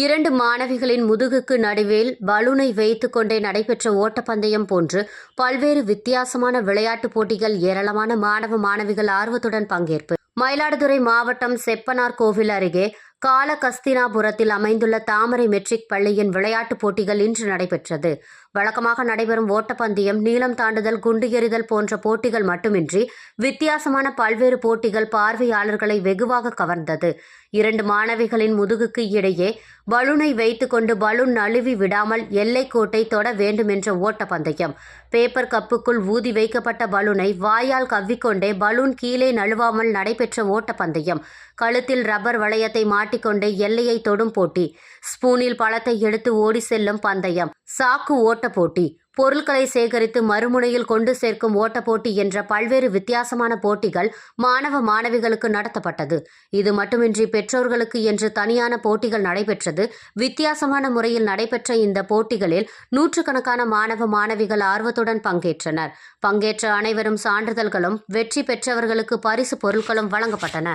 இரண்டு மாணவிகளின் முதுகுக்கு நடுவில் பலூனை வைத்துக் கொண்டே நடைபெற்ற ஓட்டப்பந்தயம் போன்று பல்வேறு வித்தியாசமான விளையாட்டுப் போட்டிகள் ஏராளமான மாணவ மாணவிகள் ஆர்வத்துடன் பங்கேற்பு. மயிலாடுதுறை மாவட்டம் செப்பனார் கோவில் அருகே காலகஸ்தினாபுரத்தில் அமைந்துள்ள தாமரை மெட்ரிக் பள்ளியின் விளையாட்டுப் போட்டிகள் இன்று நடைபெற்றது. வழக்கமாக நடைபெறும் ஓட்டப்பந்தயம் நீளம் தாண்டுதல் குண்டு எறிதல் போன்ற போட்டிகள் மட்டுமின்றி வித்தியாசமான பல்வேறு போட்டிகள் பார்வையாளர்களை வெகுவாக கவர்ந்தது. இரண்டு மாணவிகளின் முதுகுக்கு இடையே பலூனை வைத்துக்கொண்டு பலூன் நழுவி விடாமல் எல்லைக்கோட்டை தொட வேண்டுமென்ற ஓட்டப்பந்தயம். பேப்பர் கப்புக்குள் ஊதி வைக்கப்பட்ட பலூனை வாயால் கவ்விக்கொண்டே பலூன் கீழே நழுவாமல் நடைபெற்ற ஓட்டப்பந்தயம். கழுத்தில் ரப்பர் வளையத்தை மாட்டிக்கொண்டே எல்லையை தொடும் போட்டி. ஸ்பூனில் பழத்தை எடுத்து ஓடி செல்லும் பந்தயம். சாக்கு ஓட்ட போட்டி. பொருட்களை சேகரித்து மறுமுனையில் கொண்டு சேர்க்கும் ஓட்ட போட்டி என்ற பல்வேறு வித்தியாசமான போட்டிகள் மாணவ மாணவிகளுக்கு நடத்தப்பட்டது. இது மட்டுமின்றி பெற்றோர்களுக்கு என்று தனியான போட்டிகள் நடைபெற்றது. வித்தியாசமான முறையில் நடைபெற்ற இந்த போட்டிகளில் நூற்றுக்கணக்கான மாணவ மாணவிகள் ஆர்வத்துடன் பங்கேற்றனர். பங்கேற்ற அனைவரும் சான்றிதழ்களும் வெற்றி பெற்றவர்களுக்கு பரிசு பொருட்களும் வழங்கப்பட்டன.